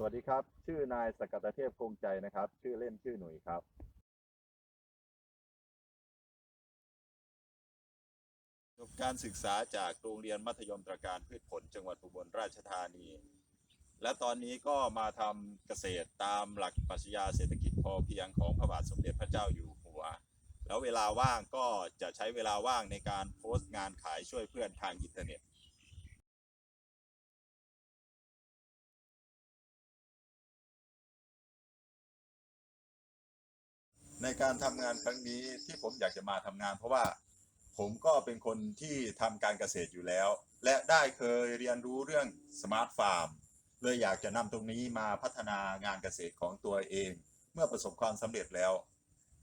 สวัสดีครับ ชื่อนายสกัตเทพคงใจนะครับ ชื่อเล่นชื่อหนุ่ยครับจบการศึกษาจากโรงเรียนมัธยมตรการพืชผลจังหวัดอุบลราชธานี และตอนนี้ก็มาทำเกษตรตามหลักปรัชญาเศรษฐกิจพอเพียงของพระบาทสมเด็จพระเจ้าอยู่หัว แล้วเวลาว่างก็จะใช้เวลาว่างในการโพสต์งานขายช่วยเพื่อนทางอินเทอร์เน็ต ในการทำงานครั้งนี้ที่ผมอยากจะมาทำงาน เพราะว่าผมก็เป็นคนที่ทำการเกษตรอยู่แล้ว และได้เคยเรียนรู้เรื่องสมาร์ทฟาร์มเลยอยากจะนำตรงนี้มาพัฒนางานเกษตรของตัวเอง เมื่อประสบความสำเร็จแล้ว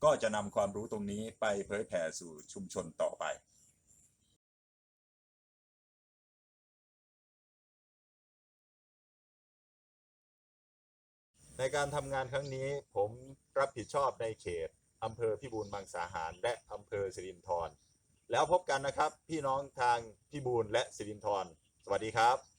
ก็จะนำความรู้ตรงนี้ไปเผยแผ่สู่ชุมชนต่อไป ในการทำงานครั้งนี้ผมรับผิดชอบในเขตอำเภอพิบูลมังสาหาร และอำเภอสิรินธรแล้วพบกันนะครับ พี่น้องทางพิบูลและสิรินธรสวัสดีครับ